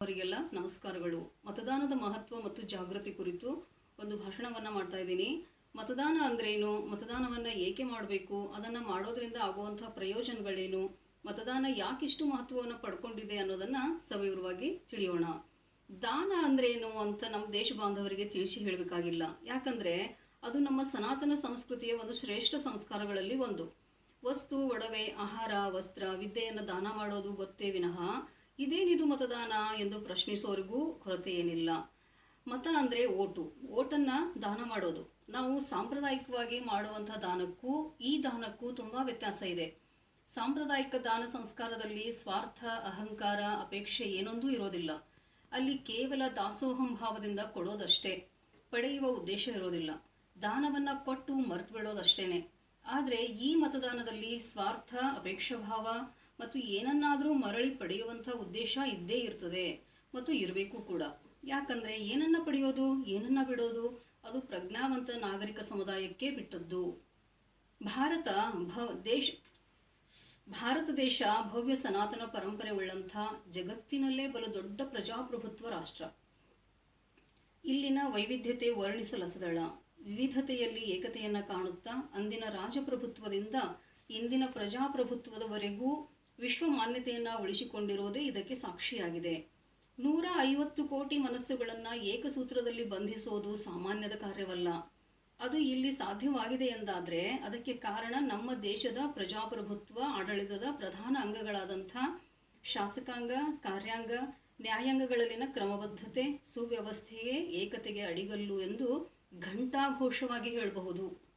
ಅವರಿಗೆಲ್ಲ ನಮಸ್ಕಾರಗಳು. ಮತದಾನದ ಮಹತ್ವ ಮತ್ತು ಜಾಗೃತಿ ಕುರಿತು ಒಂದು ಭಾಷಣವನ್ನು ಮಾಡ್ತಾ ಇದ್ದೀನಿ. ಮತದಾನ ಅಂದ್ರೇನು? ಮತದಾನವನ್ನು ಏಕೆ ಮಾಡಬೇಕು? ಅದನ್ನು ಮಾಡೋದ್ರಿಂದ ಆಗುವಂಥ ಪ್ರಯೋಜನಗಳೇನು? ಮತದಾನ ಯಾಕಿಷ್ಟು ಮಹತ್ವವನ್ನು ಪಡ್ಕೊಂಡಿದೆ ಅನ್ನೋದನ್ನು ಸವಿವರವಾಗಿ ತಿಳಿಯೋಣ. ದಾನ ಅಂದ್ರೇನು ಅಂತ ನಮ್ಮ ದೇಶ ಬಾಂಧವರಿಗೆ ತಿಳಿಸಿ ಹೇಳಬೇಕಾಗಿಲ್ಲ. ಯಾಕಂದರೆ ಅದು ನಮ್ಮ ಸನಾತನ ಸಂಸ್ಕೃತಿಯ ಒಂದು ಶ್ರೇಷ್ಠ ಸಂಸ್ಕಾರಗಳಲ್ಲಿ ಒಂದು. ವಸ್ತು, ಒಡವೆ, ಆಹಾರ, ವಸ್ತ್ರ, ವಿದ್ಯೆಯನ್ನು ದಾನ ಮಾಡೋದು ಗೊತ್ತೇ ವಿನಃ ಇದೇನಿದು ಮತದಾನ ಎಂದು ಪ್ರಶ್ನಿಸೋರಿಗೂ ಕೊರತೆ ಏನಿಲ್ಲ. ಮತ ಅಂದರೆ ಓಟು. ಓಟನ್ನು ದಾನ ಮಾಡೋದು. ನಾವು ಸಾಂಪ್ರದಾಯಿಕವಾಗಿ ಮಾಡುವಂಥ ದಾನಕ್ಕೂ ಈ ದಾನಕ್ಕೂ ತುಂಬ ವ್ಯತ್ಯಾಸ ಇದೆ. ಸಾಂಪ್ರದಾಯಿಕ ದಾನ ಸಂಸ್ಕಾರದಲ್ಲಿ ಸ್ವಾರ್ಥ, ಅಹಂಕಾರ, ಅಪೇಕ್ಷೆ ಏನೊಂದೂ ಇರೋದಿಲ್ಲ. ಅಲ್ಲಿ ಕೇವಲ ದಾಸೋಹಂ ಭಾವದಿಂದ ಕೊಡೋದಷ್ಟೇ. ಪಡೆಯುವ ಉದ್ದೇಶ ಇರೋದಿಲ್ಲ. ದಾನವನ್ನು ಕೊಟ್ಟು ಮರೆತು ಬಿಡೋದಷ್ಟೇನೆ ಆದರೆ ಈ ಮತದಾನದಲ್ಲಿ ಸ್ವಾರ್ಥ, ಅಪೇಕ್ಷಾಭಾವ ಮತ್ತು ಏನನ್ನಾದರೂ ಮರಳಿ ಪಡೆಯುವಂಥ ಉದ್ದೇಶ ಇದ್ದೇ ಇರ್ತದೆ ಮತ್ತು ಇರಬೇಕು ಕೂಡ. ಯಾಕಂದರೆ ಏನನ್ನ ಪಡೆಯೋದು, ಏನನ್ನ ಬಿಡೋದು, ಅದು ಪ್ರಜ್ಞಾವಂತ ನಾಗರಿಕ ಸಮುದಾಯಕ್ಕೆ ಬಿಟ್ಟದ್ದು. ಭಾರತ ಭ ದೇಶ, ಭಾರತ ದೇಶ ಭವ್ಯ ಸನಾತನ ಪರಂಪರೆ ಉಳ್ಳಂಥ ಜಗತ್ತಿನಲ್ಲೇ ಬಲು ದೊಡ್ಡ ಪ್ರಜಾಪ್ರಭುತ್ವ ರಾಷ್ಟ್ರ. ಇಲ್ಲಿನ ವೈವಿಧ್ಯತೆ ವರ್ಣಿಸಲಸದಳ. ವಿವಿಧತೆಯಲ್ಲಿ ಏಕತೆಯನ್ನು ಕಾಣುತ್ತಾ, ಅಂದಿನ ರಾಜಪ್ರಭುತ್ವದಿಂದ ಇಂದಿನ ಪ್ರಜಾಪ್ರಭುತ್ವದವರೆಗೂ ವಿಶ್ವ ಮಾನ್ಯತೆಯನ್ನು ಉಳಿಸಿಕೊಂಡಿರುವುದೇ ಇದಕ್ಕೆ ಸಾಕ್ಷಿಯಾಗಿದೆ. ನೂರ ಐವತ್ತು ಕೋಟಿ ಮನಸ್ಸುಗಳನ್ನು ಏಕಸೂತ್ರದಲ್ಲಿ ಬಂಧಿಸೋದು ಸಾಮಾನ್ಯದ ಕಾರ್ಯವಲ್ಲ. ಅದು ಇಲ್ಲಿ ಸಾಧ್ಯವಾಗಿದೆ ಎಂದಾದರೆ ಅದಕ್ಕೆ ಕಾರಣ ನಮ್ಮ ದೇಶದ ಪ್ರಜಾಪ್ರಭುತ್ವ, ಆಡಳಿತದ ಪ್ರಧಾನ ಅಂಗಗಳಾದಂಥ ಶಾಸಕಾಂಗ, ಕಾರ್ಯಾಂಗ, ನ್ಯಾಯಾಂಗಗಳಲ್ಲಿನ ಕ್ರಮಬದ್ಧತೆ, ಸುವ್ಯವಸ್ಥೆಯೇ ಏಕತೆಗೆ ಅಡಿಗಲ್ಲು ಎಂದು ಘಂಟಾಘೋಷವಾಗಿ ಹೇಳಬಹುದು.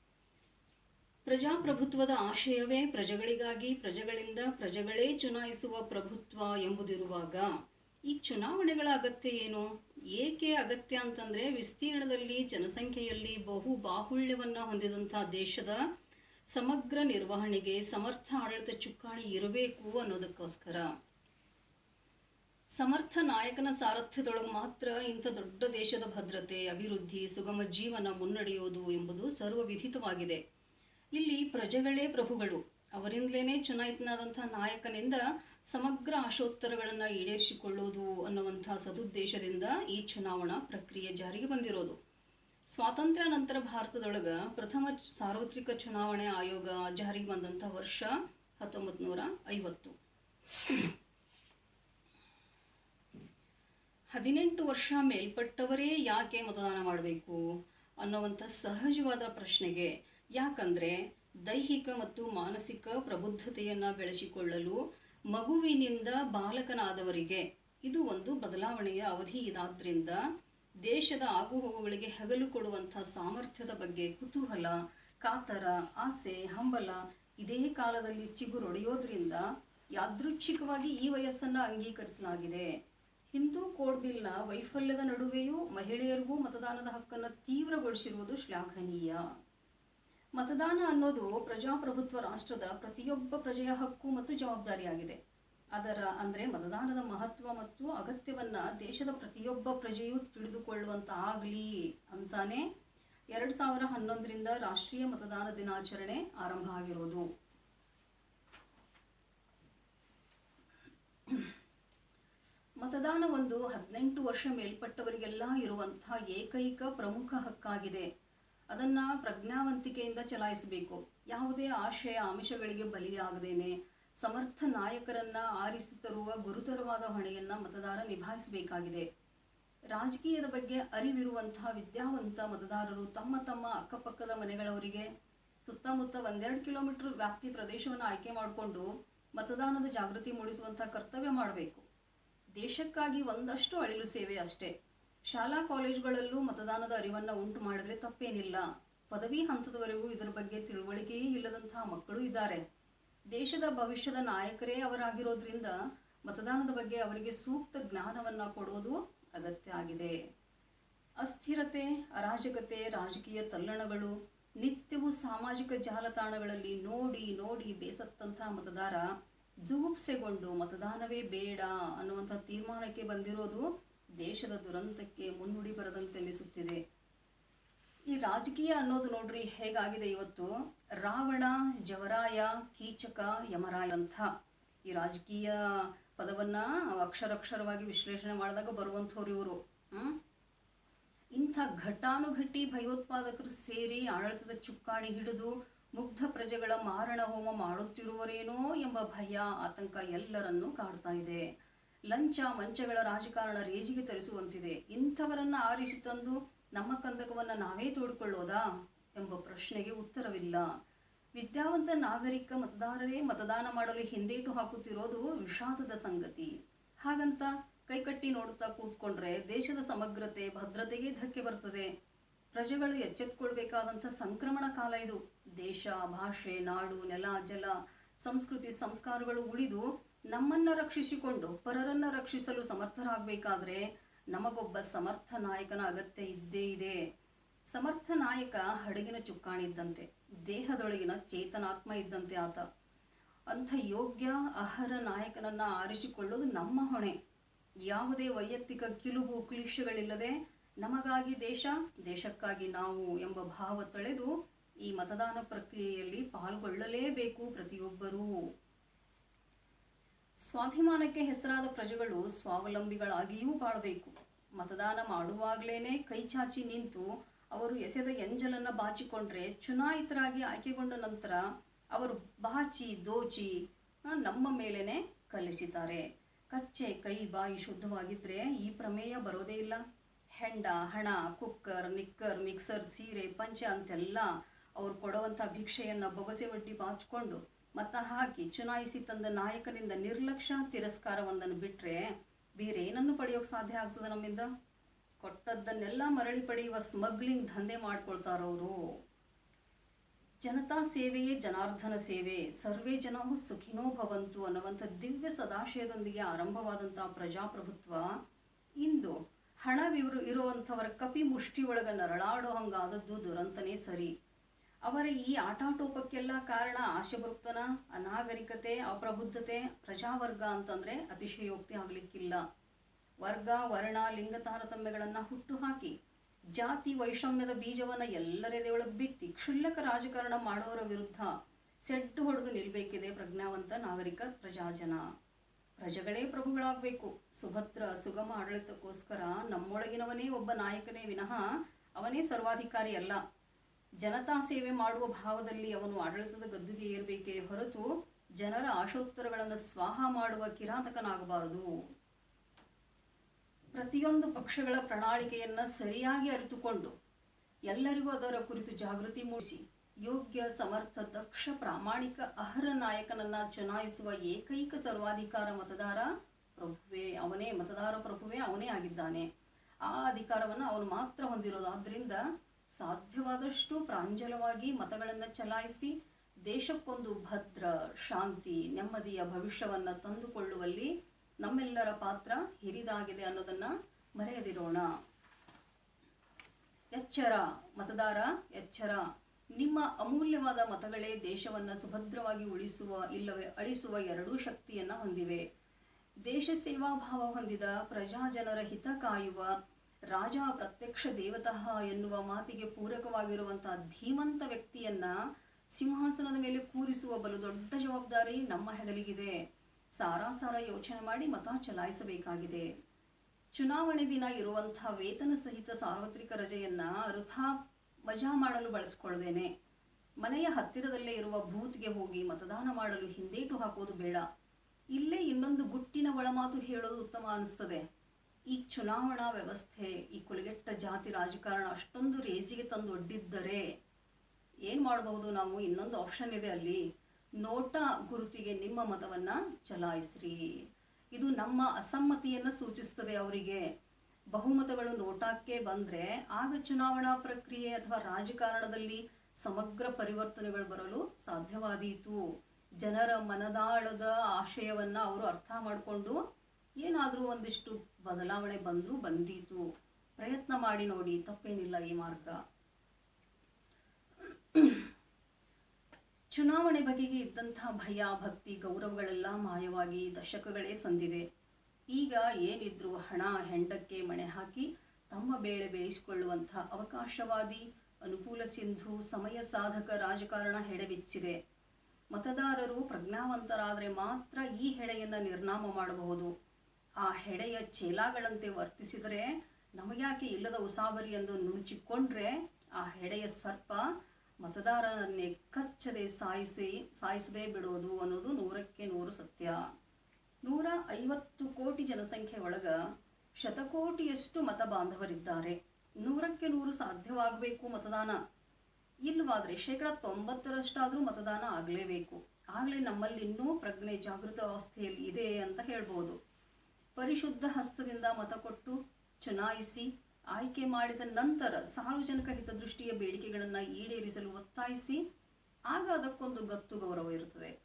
ಪ್ರಜಾಪ್ರಭುತ್ವದ ಆಶಯವೇ ಪ್ರಜೆಗಳಿಗಾಗಿ, ಪ್ರಜೆಗಳಿಂದ ಪ್ರಜೆಗಳೇ ಚುನಾಯಿಸುವ ಪ್ರಭುತ್ವ ಎಂಬುದಿರುವಾಗ ಈ ಚುನಾವಣೆಗಳ ಅಗತ್ಯ ಏನು? ಏಕೆ ಅಗತ್ಯ ಅಂತಂದರೆ ವಿಸ್ತೀರ್ಣದಲ್ಲಿ ಜನಸಂಖ್ಯೆಯಲ್ಲಿ ಬಹು ಬಾಹುಳ್ಯವನ್ನು ಹೊಂದಿದಂಥ ದೇಶದ ಸಮಗ್ರ ನಿರ್ವಹಣೆಗೆ ಸಮರ್ಥ ಆಡಳಿತ ಚುಕ್ಕಾಣಿ ಇರಬೇಕು ಅನ್ನೋದಕ್ಕೋಸ್ಕರ. ಸಮರ್ಥ ನಾಯಕನ ಸಾರಥ್ಯದೊಳಗೆ ಮಾತ್ರ ಇಂಥ ದೊಡ್ಡ ದೇಶದ ಭದ್ರತೆ, ಅಭಿವೃದ್ಧಿ, ಸುಗಮ ಜೀವನ ಮುನ್ನಡೆಯೋದು ಎಂಬುದು ಸರ್ವವಿಧಿತವಾಗಿದೆ. ಇಲ್ಲಿ ಪ್ರಜೆಗಳೇ ಪ್ರಭುಗಳು. ಅವರಿಂದಲೇ ಚುನಾಯಿತನಾದಂಥ ನಾಯಕನಿಂದ ಸಮಗ್ರ ಆಶೋತ್ತರಗಳನ್ನು ಈಡೇರಿಸಿಕೊಳ್ಳೋದು ಅನ್ನುವಂಥ ಸದುದ್ದೇಶದಿಂದ ಈ ಚುನಾವಣಾ ಪ್ರಕ್ರಿಯೆ ಜಾರಿಗೆ ಬಂದಿರೋದು. ಸ್ವಾತಂತ್ರ್ಯ ನಂತರ ಭಾರತದೊಳಗೆ ಪ್ರಥಮ ಸಾರ್ವತ್ರಿಕ ಚುನಾವಣೆ ಆಯೋಗ ಜಾರಿಗೆ ಬಂದಂಥ ವರ್ಷ ಹತ್ತೊಂಬತ್ತು ನೂರ ಐವತ್ತು. ಹದಿನೆಂಟು ವರ್ಷ ಮೇಲ್ಪಟ್ಟವರೇ ಯಾಕೆ ಮತದಾನ ಮಾಡಬೇಕು ಅನ್ನುವಂಥ ಸಹಜವಾದ ಪ್ರಶ್ನೆಗೆ ಯಾಕಂದರೆ ದೈಹಿಕ ಮತ್ತು ಮಾನಸಿಕ ಪ್ರಬುದ್ಧತೆಯನ್ನು ಬೆಳೆಸಿಕೊಳ್ಳಲು ಮಗುವಿನಿಂದ ಬಾಲಕನಾದವರಿಗೆ ಇದು ಒಂದು ಬದಲಾವಣೆಯ ಅವಧಿ ಇದಾದ್ರಿಂದ ದೇಶದ ಆಗುಹೋಗುಗಳಿಗೆ ಹೆಗಲು ಕೊಡುವಂಥ ಸಾಮರ್ಥ್ಯದ ಬಗ್ಗೆ ಕುತೂಹಲ, ಕಾತರ, ಆಸೆ, ಹಂಬಲ ಇದೇ ಕಾಲದಲ್ಲಿ ಚಿಗುರೊಡೆಯೋದ್ರಿಂದ ಯಾದೃಚ್ಛಿಕವಾಗಿ ಈ ವಯಸ್ಸನ್ನು ಅಂಗೀಕರಿಸಲಾಗಿದೆ. ಹಿಂದೂ ಕೋಡ್ ಬಿಲ್ನ ವೈಫಲ್ಯದ ನಡುವೆಯೂ ಮಹಿಳೆಯರಿಗೂ ಮತದಾನದ ಹಕ್ಕನ್ನು ತೀವ್ರಗೊಳಿಸಿರುವುದು ಶ್ಲಾಘನೀಯ. ಮತದಾನ ಅನ್ನೋದು ಪ್ರಜಾಪ್ರಭುತ್ವ ರಾಷ್ಟ್ರದ ಪ್ರತಿಯೊಬ್ಬ ಪ್ರಜೆಯ ಹಕ್ಕು ಮತ್ತು ಜವಾಬ್ದಾರಿಯಾಗಿದೆ. ಅದರ ಅಂದರೆ ಮತದಾನದ ಮಹತ್ವ ಮತ್ತು ಅಗತ್ಯವನ್ನು ದೇಶದ ಪ್ರತಿಯೊಬ್ಬ ಪ್ರಜೆಯೂ ತಿಳಿದುಕೊಳ್ಳುವಂತ ಆಗಲಿ ಅಂತಾನೆ ಎರಡು ಸಾವಿರ ಹನ್ನೊಂದರಿಂದ ರಾಷ್ಟ್ರೀಯ ಮತದಾನ ದಿನಾಚರಣೆ ಆರಂಭ ಆಗಿರೋದು. ಮತದಾನ ಒಂದು ಹದಿನೆಂಟು ವರ್ಷ ಮೇಲ್ಪಟ್ಟವರಿಗೆಲ್ಲ ಇರುವಂಥ ಏಕೈಕ ಪ್ರಮುಖ ಹಕ್ಕಾಗಿದೆ. ಅದನ್ನು ಪ್ರಜ್ಞಾವಂತಿಕೆಯಿಂದ ಚಲಾಯಿಸಬೇಕು. ಯಾವುದೇ ಆಶಯ ಆಮಿಷಗಳಿಗೆ ಬಲಿಯಾಗದೇನೆ ಸಮರ್ಥ ನಾಯಕರನ್ನ ಆರಿಸಿ ತರುವ ಗುರುತರವಾದ ಹೊಣೆಯನ್ನು ಮತದಾರ ನಿಭಾಯಿಸಬೇಕಾಗಿದೆ. ರಾಜಕೀಯದ ಬಗ್ಗೆ ಅರಿವಿರುವಂತಹ ವಿದ್ಯಾವಂತ ಮತದಾರರು ತಮ್ಮ ತಮ್ಮ ಅಕ್ಕಪಕ್ಕದ ಮನೆಗಳವರಿಗೆ ಸುತ್ತಮುತ್ತ ಒಂದೆರಡು ಕಿಲೋಮೀಟರ್ ವ್ಯಾಪ್ತಿ ಪ್ರದೇಶವನ್ನು ಆಯ್ಕೆ ಮಾಡಿಕೊಂಡು ಮತದಾನದ ಜಾಗೃತಿ ಮೂಡಿಸುವಂಥ ಕರ್ತವ್ಯ ಮಾಡಬೇಕು. ದೇಶಕ್ಕಾಗಿ ಒಂದಷ್ಟು ಅಳಿಲು ಸೇವೆ ಅಷ್ಟೇ. ಶಾಲಾ ಕಾಲೇಜುಗಳಲ್ಲೂ ಮತದಾನದ ಅರಿವನ್ನು ಉಂಟು ಮಾಡಿದ್ರೆ ತಪ್ಪೇನಿಲ್ಲ. ಪದವಿ ಹಂತದವರೆಗೂ ಇದರ ಬಗ್ಗೆ ತಿಳುವಳಿಕೆಯೇ ಇಲ್ಲದಂತಹ ಮಕ್ಕಳು ಇದ್ದಾರೆ. ದೇಶದ ಭವಿಷ್ಯದ ನಾಯಕರೇ ಅವರಾಗಿರೋದ್ರಿಂದ ಮತದಾನದ ಬಗ್ಗೆ ಅವರಿಗೆ ಸೂಕ್ತ ಜ್ಞಾನವನ್ನು ಕೊಡೋದು ಅಗತ್ಯ ಆಗಿದೆ. ಅಸ್ಥಿರತೆ, ಅರಾಜಕತೆ, ರಾಜಕೀಯ ತಲ್ಲಣಗಳು, ನಿತ್ಯವೂ ಸಾಮಾಜಿಕ ಜಾಲತಾಣಗಳಲ್ಲಿ ನೋಡಿ ನೋಡಿ ಬೇಸತ್ತಂತಹ ಮತದಾರ ಜುಗುಪ್ಸೆಗೊಂಡು ಮತದಾನವೇ ಬೇಡ ಅನ್ನುವಂಥ ತೀರ್ಮಾನಕ್ಕೆ ಬಂದಿರೋದು ದೇಶದ ದುರಂತಕ್ಕೆ ಮುನ್ನುಡಿ ಬರದಂತೆ ಎನ್ನಿಸುತ್ತಿದೆ ಈ ರಾಜಕೀಯ ಅನ್ನೋದು ನೋಡ್ರಿ ಹೇಗಾಗಿದೆ ಇವತ್ತು? ರಾವಣ, ಜವರಾಯ, ಕೀಚಕ, ಯಮರಾಯ ಅಂಥ ಈ ರಾಜಕೀಯ ಪದವನ್ನು ಅಕ್ಷರಕ್ಷರವಾಗಿ ವಿಶ್ಲೇಷಣೆ ಮಾಡಿದಾಗ ಬರುವಂಥವ್ರು ಇವರು. ಇಂಥ ಘಟಾನುಘಟಿ ಭಯೋತ್ಪಾದಕರು ಸೇರಿ ಆಡಳಿತದ ಚುಕ್ಕಾಣಿ ಹಿಡಿದು ಮುಗ್ಧ ಪ್ರಜೆಗಳ ಮಾರಣ ಹೋಮ ಮಾಡುತ್ತಿರುವರೇನೋ ಎಂಬ ಭಯ, ಆತಂಕ ಎಲ್ಲರನ್ನೂ ಕಾಡ್ತಾ ಇದೆ. ಲಂಚ ಮಂಚಗಳ ರಾಜಕಾರಣ ರೇಜಿಗೆ ತರಿಸುವಂತಿದೆ. ಇಂಥವರನ್ನ ಆರಿಸಿ ತಂದು ನಮ್ಮ ಕಂದಕವನ್ನು ನಾವೇ ತೋಡಿಕೊಳ್ಳೋದಾ ಎಂಬ ಪ್ರಶ್ನೆಗೆ ಉತ್ತರವಿಲ್ಲ. ವಿದ್ಯಾವಂತ ನಾಗರಿಕ ಮತದಾರರೇ ಮತದಾನ ಮಾಡಲು ಹಿಂದೇಟು ಹಾಕುತ್ತಿರೋದು ವಿಷಾದದ ಸಂಗತಿ. ಹಾಗಂತ ಕೈಕಟ್ಟಿ ನೋಡುತ್ತಾ ಕೂತ್ಕೊಂಡ್ರೆ ದೇಶದ ಸಮಗ್ರತೆ ಭದ್ರತೆಗೆ ಧಕ್ಕೆ ಬರ್ತದೆ. ಪ್ರಜೆಗಳು ಎಚ್ಚೆತ್ಕೊಳ್ಬೇಕಾದಂಥ ಸಂಕ್ರಮಣ ಕಾಲ ಇದು. ದೇಶ, ಭಾಷೆ, ನಾಡು, ನೆಲ, ಜಲ, ಸಂಸ್ಕೃತಿ, ಸಂಸ್ಕಾರಗಳು ಉಳಿದು ನಮ್ಮನ್ನ ರಕ್ಷಿಸಿಕೊಂಡು ಪರರನ್ನ ರಕ್ಷಿಸಲು ಸಮರ್ಥರಾಗಬೇಕಾದ್ರೆ ನಮಗೊಬ್ಬ ಸಮರ್ಥ ನಾಯಕನ ಅಗತ್ಯ ಇದ್ದೇ ಇದೆ. ಸಮರ್ಥ ನಾಯಕ ಹಡಗಿನ ಚುಕ್ಕಾಣಿದ್ದಂತೆ ದೇಹದೊಳಗಿನ ಚೇತನಾತ್ಮ ಇದ್ದಂತೆ ಆತ. ಅಂಥ ಯೋಗ್ಯ, ಅಹರ ನಾಯಕನನ್ನ ಆರಿಸಿಕೊಳ್ಳೋದು ನಮ್ಮ ಹೊಣೆ. ಯಾವುದೇ ವೈಯಕ್ತಿಕ ಕಿಲುಬು ಕ್ಲಿಶಗಳಿಲ್ಲದೆ ನಮಗಾಗಿ ದೇಶ, ದೇಶಕ್ಕಾಗಿ ನಾವು ಎಂಬ ಭಾವ ತೊಳೆದು ಈ ಮತದಾನ ಪ್ರಕ್ರಿಯೆಯಲ್ಲಿ ಪಾಲ್ಗೊಳ್ಳಲೇಬೇಕು ಪ್ರತಿಯೊಬ್ಬರೂ. ಸ್ವಾಭಿಮಾನಕ್ಕೆ ಹೆಸರಾದ ಪ್ರಜೆಗಳು ಸ್ವಾವಲಂಬಿಗಳಾಗಿಯೂ ಬಾಳಬೇಕು. ಮತದಾನ ಮಾಡುವಾಗಲೇ ಕೈಚಾಚಿ ನಿಂತು ಅವರು ಎಸೆದ ಎಂಜಲನ್ನು ಬಾಚಿಕೊಂಡ್ರೆ ಚುನಾಯಿತರಾಗಿ ಆಯ್ಕೆಗೊಂಡ ನಂತರ ಅವರು ಬಾಚಿ, ದೋಚಿ ನಮ್ಮ ಮೇಲೇ ಕಲಿಸಿದ್ದಾರೆ ಕಚ್ಚೆ ಕೈ ಬಾಯಿ ಶುದ್ಧವಾಗಿದ್ದರೆ ಈ ಪ್ರಮೇಯ ಬರೋದೇ ಇಲ್ಲ. ಹೆಂಡ, ಹಣ, ಕುಕ್ಕರ್, ನಿಕ್ಕರ್, ಮಿಕ್ಸರ್, ಸೀರೆ, ಪಂಚೆ ಅಂತೆಲ್ಲ ಅವರು ಕೊಡುವಂಥ ಭಿಕ್ಷೆಯನ್ನು ಬೊಗಸೆ ಒಡ್ಡಿ ಬಾಚಿಕೊಂಡು ಮತ ಹಾಕಿ ಚುನಾಯಿಸಿ ತಂದ ನಾಯಕನಿಂದ ನಿರ್ಲಕ್ಷ್ಯ ತಿರಸ್ಕಾರವೊಂದನ್ನು ಬಿಟ್ಟರೆ ಬೇರೇನನ್ನು ಪಡೆಯೋಕೆ ಸಾಧ್ಯ ಆಗ್ತದೆ ನಮ್ಮಿಂದ? ಕೊಟ್ಟದ್ದನ್ನೆಲ್ಲ ಮರಳಿ ಪಡೆಯುವ ಸ್ಮಗ್ಲಿಂಗ್ ದಂಧೆ ಮಾಡ್ಕೊಳ್ತಾರವರು ಜನತಾ ಸೇವೆಯೇ ಜನಾರ್ಧನ ಸೇವೆ, ಸರ್ವೇ ಜನವು ಸುಖಿನೋ ಭವಂತು ಅನ್ನುವಂಥ ದಿವ್ಯ ಸದಾಶಯದೊಂದಿಗೆ ಆರಂಭವಾದಂಥ ಪ್ರಜಾಪ್ರಭುತ್ವ ಇಂದು ಹಣವಿವರು ಇರುವಂಥವರ ಕಪಿ ಮುಷ್ಟಿ ಒಳಗ ನರಳಾಡೋ ಹಂಗಾದದ್ದು ದುರಂತನೇ ಸರಿ. ಅವರ ಈ ಆಟಾಟೋಪಕ್ಕೆಲ್ಲ ಕಾರಣ ಆಶಭೃಕ್ತನ ಅನಾಗರಿಕತೆ, ಅಪ್ರಬುದ್ಧತೆ, ಪ್ರಜಾವರ್ಗ ಅಂತಂದ್ರೆ ಅತಿಶಯೋಕ್ತಿ ಆಗಲಿಕ್ಕಿಲ್ಲ. ವರ್ಗ, ವರ್ಣ, ಲಿಂಗ ತಾರತಮ್ಯಗಳನ್ನು ಹುಟ್ಟುಹಾಕಿ ಜಾತಿ ವೈಷಮ್ಯದ ಬೀಜವನ್ನು ಎಲ್ಲರೆದೆಯೊಳಗೆ ಬಿತ್ತಿ ಕ್ಷುಲ್ಲಕ ರಾಜಕಾರಣ ಮಾಡೋರ ವಿರುದ್ಧ ಸೆಡ್ಡು ಹೊಡೆದು ನಿಲ್ಲಬೇಕಿದೆ ಪ್ರಜ್ಞಾವಂತ ನಾಗರಿಕ ಪ್ರಜಾಜನ. ಪ್ರಜೆಗಳೇ ಪ್ರಭುಗಳಾಗಬೇಕು. ಸುಭದ್ರ, ಸುಗಮ ಆಡಳಿತಕ್ಕೋಸ್ಕರ ನಮ್ಮೊಳಗಿನವನೇ ಒಬ್ಬ ನಾಯಕನೇ ವಿನಃ ಅವನೇ ಸರ್ವಾಧಿಕಾರಿ ಅಲ್ಲ. ಜನತಾ ಸೇವೆ ಮಾಡುವ ಭಾವದಲ್ಲಿ ಅವನು ಆಡಳಿತದ ಗದ್ದುಗೆ ಏರಬೇಕೇ ಹೊರತು ಜನರ ಆಶೋತ್ತರಗಳನ್ನು ಸ್ವಾಹ ಮಾಡುವ ಕಿರಾತಕನಾಗಬಾರದು. ಪ್ರತಿಯೊಂದು ಪಕ್ಷಗಳ ಪ್ರಣಾಳಿಕೆಯನ್ನ ಸರಿಯಾಗಿ ಅರಿತುಕೊಂಡು ಎಲ್ಲರಿಗೂ ಅದರ ಕುರಿತು ಜಾಗೃತಿ ಮೂಡಿಸಿ ಯೋಗ್ಯ, ಸಮರ್ಥ, ದಕ್ಷ, ಪ್ರಾಮಾಣಿಕ, ಅರ್ಹ ನಾಯಕನನ್ನು ಚುನಾಯಿಸುವ ಏಕೈಕ ಸರ್ವಾಧಿಕಾರ ಮತದಾರ ಪ್ರಭುವೇ, ಅವನೇ ಮತದಾರ ಪ್ರಭುವೇ, ಅವನೇ ಆಗಿದ್ದಾನೆ. ಆ ಅಧಿಕಾರವನ್ನು ಅವನು ಮಾತ್ರ ಹೊಂದಿರೋದು. ಆದ್ದರಿಂದ ಸಾಧ್ಯವಾದಷ್ಟು ಪ್ರಾಂಜಲವಾಗಿ ಮತಗಳನ್ನು ಚಲಾಯಿಸಿ ದೇಶಕ್ಕೊಂದು ಭದ್ರ, ಶಾಂತಿ, ನೆಮ್ಮದಿಯ ಭವಿಷ್ಯವನ್ನು ತಂದುಕೊಳ್ಳುವಲ್ಲಿ ನಮ್ಮೆಲ್ಲರ ಪಾತ್ರ ಹಿರಿದಾಗಿದೆ ಅನ್ನೋದನ್ನ ಮರೆಯದಿರೋಣ. ಎಚ್ಚರ, ಮತದಾರ, ಎಚ್ಚರ. ನಿಮ್ಮ ಅಮೂಲ್ಯವಾದ ಮತಗಳೇ ದೇಶವನ್ನು ಸುಭದ್ರವಾಗಿ ಉಳಿಸುವ, ಇಲ್ಲವೇ ಅಳಿಸುವ ಎರಡೂ ಶಕ್ತಿಯನ್ನು ಹೊಂದಿವೆ. ದೇಶ ಸೇವಾ ಭಾವ ಹೊಂದಿದ ಪ್ರಜಾಜನರ ಹಿತ ಕಾಯುವ ರಾಜ ಪ್ರತ್ಯಕ್ಷ ದೇವತಃ ಎನ್ನುವ ಮಾತಿಗೆ ಪೂರಕವಾಗಿರುವಂತಹ ಧೀಮಂತ ವ್ಯಕ್ತಿಯನ್ನ ಸಿಂಹಾಸನದ ಮೇಲೆ ಕೂರಿಸುವ ಬಲು ದೊಡ್ಡ ಜವಾಬ್ದಾರಿ ನಮ್ಮ ಹೆಗಲಿಗಿದೆ. ಸಾರಾಸಾರ ಯೋಚನೆ ಮಾಡಿ ಮತ ಚಲಾಯಿಸಬೇಕಾಗಿದೆ. ಚುನಾವಣೆ ದಿನ ಇರುವಂಥ ವೇತನ ಸಹಿತ ಸಾರ್ವತ್ರಿಕ ರಜೆಯನ್ನ ವೃಥಾ ಮಜಾ ಮಾಡಲು ಬಳಸ್ಕೊಳ್ದೇನೆ ಮನೆಯ ಹತ್ತಿರದಲ್ಲೇ ಇರುವ ಬೂತ್ಗೆ ಹೋಗಿ ಮತದಾನ ಮಾಡಲು ಹಿಂದೇಟು ಹಾಕೋದು ಬೇಡ. ಇಲ್ಲೇ ಇನ್ನೊಂದು ಗುಟ್ಟಿನ ಒಳಮಾತು ಹೇಳೋದು ಉತ್ತಮ ಅನಿಸ್ತದೆ. ಈ ಚುನಾವಣಾ ವ್ಯವಸ್ಥೆ, ಈ ಕುಲಗೆಟ್ಟ ಜಾತಿ ರಾಜಕಾರಣ ಅಷ್ಟೊಂದು ರೇಜಿಗೆ ತಂದು ಒಡ್ಡಿದ್ದರೆ ಏನು ಮಾಡಬಹುದು ನಾವು? ಇನ್ನೊಂದು ಆಪ್ಷನ್ ಇದೆ ಅಲ್ಲಿ. ನೋಟಾ ಗುರುತಿಗೆ ನಿಮ್ಮ ಮತವನ್ನು ಚಲಾಯಿಸ್ರಿ. ಇದು ನಮ್ಮ ಅಸಮ್ಮತಿಯನ್ನು ಸೂಚಿಸ್ತದೆ ಅವರಿಗೆ. ಬಹುಮತಗಳು ನೋಟಾಕ್ಕೆ ಬಂದರೆ ಆಗ ಚುನಾವಣಾ ಪ್ರಕ್ರಿಯೆ ಅಥವಾ ರಾಜಕಾರಣದಲ್ಲಿ ಸಮಗ್ರ ಪರಿವರ್ತನೆಗಳು ಬರಲು ಸಾಧ್ಯವಾದೀತು. ಜನರ ಮನದಾಳದ ಆಶಯವನ್ನು ಅವರು ಅರ್ಥ ಮಾಡಿಕೊಂಡು ಏನಾದರೂ ಒಂದಿಷ್ಟು ಬದಲಾವಣೆ ಬಂದರೂ ಬಂದೀತು. ಪ್ರಯತ್ನ ಮಾಡಿ ನೋಡಿ, ತಪ್ಪೇನಿಲ್ಲ ಈ ಮಾರ್ಗ. ಚುನಾವಣೆ ಬಗೆಗೆ ಇದ್ದಂಥ ಭಯ, ಭಕ್ತಿ, ಗೌರವಗಳೆಲ್ಲ ಮಾಯವಾಗಿ ದಶಕಗಳೇ ಸಂದಿವೆ. ಈಗ ಏನಿದ್ರು ಹಣ, ಹೆಂಡಕ್ಕೆ ಮಣೆ ಹಾಕಿ ತಮ್ಮ ಬೇಳೆ ಬೇಯಿಸಿಕೊಳ್ಳುವಂಥ ಅವಕಾಶವಾದಿ, ಅನುಕೂಲ ಸಿಂಧು, ಸಮಯ ಸಾಧಕ ರಾಜಕಾರಣ ಹೆಡೆಬಿಚ್ಚಿದೆ. ಮತದಾರರು ಪ್ರಜ್ಞಾವಂತರಾದರೆ ಮಾತ್ರ ಈ ಹೆಡೆಯನ್ನು ನಿರ್ನಾಮ ಮಾಡಬಹುದು. ಆ ಹೆಡೆಯ ಚೇಲಾಗಳಂತೆ ವರ್ತಿಸಿದರೆ ನಮಗ್ಯಾಕೆ ಇಲ್ಲದ ಉಸಾಬರಿ ಎಂದು ನುಣುಚಿಕೊಂಡ್ರೆ ಆ ಹೆಡೆಯ ಸರ್ಪ ಮತದಾರರನ್ನೇ ಕಚ್ಚದೆ ಸಾಯಿಸಿ, ಸಾಯಿಸದೇ ಬಿಡೋದು ಅನ್ನೋದು ನೂರಕ್ಕೆ ನೂರು ಸತ್ಯ. ನೂರ ಐವತ್ತು ಕೋಟಿ ಜನಸಂಖ್ಯೆ ಒಳಗ ಶತಕೋಟಿಯಷ್ಟು ಮತ ಬಾಂಧವರಿದ್ದಾರೆ ನೂರಕ್ಕೆ ನೂರು ಸಾಧ್ಯವಾಗಬೇಕು ಮತದಾನ. ಇಲ್ಲವಾದರೆ ಶೇಕಡ ತೊಂಬತ್ತರಷ್ಟಾದರೂ ಮತದಾನ ಆಗಲೇಬೇಕು. ಆಗಲೇ ನಮ್ಮಲ್ಲಿ ಇನ್ನೂ ಪ್ರಜ್ಞೆ ಜಾಗೃತ ಅವಸ್ಥೆಯಲ್ಲಿ ಇದೆ ಅಂತ ಹೇಳ್ಬೋದು. ಪರಿಶುದ್ಧ ಹಸ್ತದಿಂದ ಮತ ಕೊಟ್ಟು ಚುನಾಯಿಸಿ ಆಯ್ಕೆ ಮಾಡಿದ ನಂತರ ಸಾರ್ವಜನಿಕ ಹಿತದೃಷ್ಟಿಯ ಬೇಡಿಕೆಗಳನ್ನು ಈಡೇರಿಸಲು ಒತ್ತಾಯಿಸಿ, ಆಗ ಅದಕ್ಕೊಂದು ಗತ್ತು ಗೌರವ ಇರುತ್ತದೆ.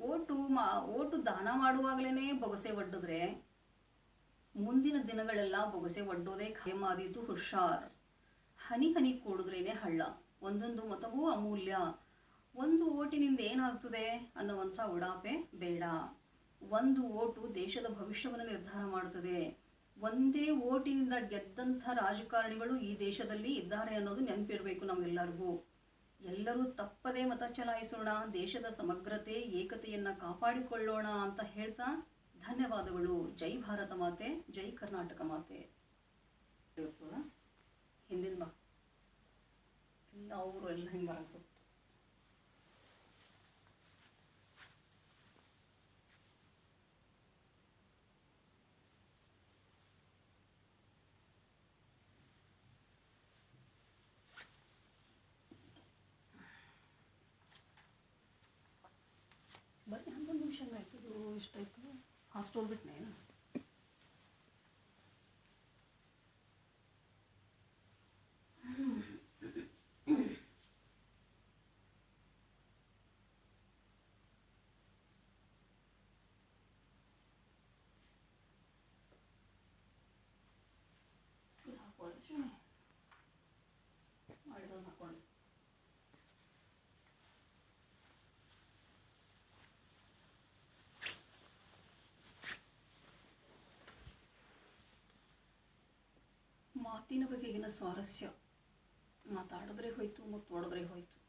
ಓಟು ಮಾ, ಓಟು ದಾನ ಮಾಡುವಾಗಲೇ ಬೊಗಸೆ ಒಡ್ಡಿದ್ರೆ, ಮುಂದಿನ ದಿನಗಳೆಲ್ಲ ಬೊಗಸೆ ಒಡ್ಡೋದೇ ಖಾಯಮಾದೀತು ಹುಷಾರ್. ಹನಿ ಹನಿ ಕೂಡಿದ್ರೇನೆ ಹಳ್ಳ. ಒಂದೊಂದು ಮತವೂ ಅಮೂಲ್ಯ. ಒಂದು ಓಟಿನಿಂದ ಏನಾಗ್ತದೆ ಅನ್ನುವಂಥ ಉಡಾಪೆ ಬೇಡ. ಒಂದು ಓಟು ದೇಶದ ಭವಿಷ್ಯವನ್ನು ನಿರ್ಧಾರ ಮಾಡುತ್ತದೆ. ಒಂದೇ ಓಟಿನಿಂದ ಗೆದ್ದಂಥ ರಾಜಕಾರಣಿಗಳು ಈ ದೇಶದಲ್ಲಿ ಇದ್ದಾರೆ ಅನ್ನೋದು ನೆನಪಿರಬೇಕು ನಮಗೆಲ್ಲರಿಗೂ. ಎಲ್ಲರೂ ತಪ್ಪದೇ ಮತ ಚಲಾಯಿಸೋಣ, ದೇಶದ ಸಮಗ್ರತೆ, ಏಕತೆಯನ್ನು ಕಾಪಾಡಿಕೊಳ್ಳೋಣ ಅಂತ ಹೇಳ್ತಾ ಧನ್ಯವಾದಗಳು. ಜೈ ಭಾರತ ಮಾತೆ, ಜೈ ಕರ್ನಾಟಕ ಮಾತೆ. ಹಿಂದಿನ ಬಾ. ಎಲ್ಲ ಅವರು ಎಲ್ಲ ಹಿಂಗೆ ಬರಂಗೆ ನಿಮಿಷ ಆಯ್ತು ಇದು ಎಷ್ಟಾಯ್ತು ಹಾಸ್ಟೆಲ್ ಬಿಟ್ಟನೆ ಮಾತಿನ ಬಗೆಗಿನ ಸ್ವಾರಸ್ಯ. ಮಾತಾಡಿದ್ರೆ ಹೋಯ್ತು ಮತ್ತು ಹೊಡೆದ್ರೆ ಹೋಯ್ತು.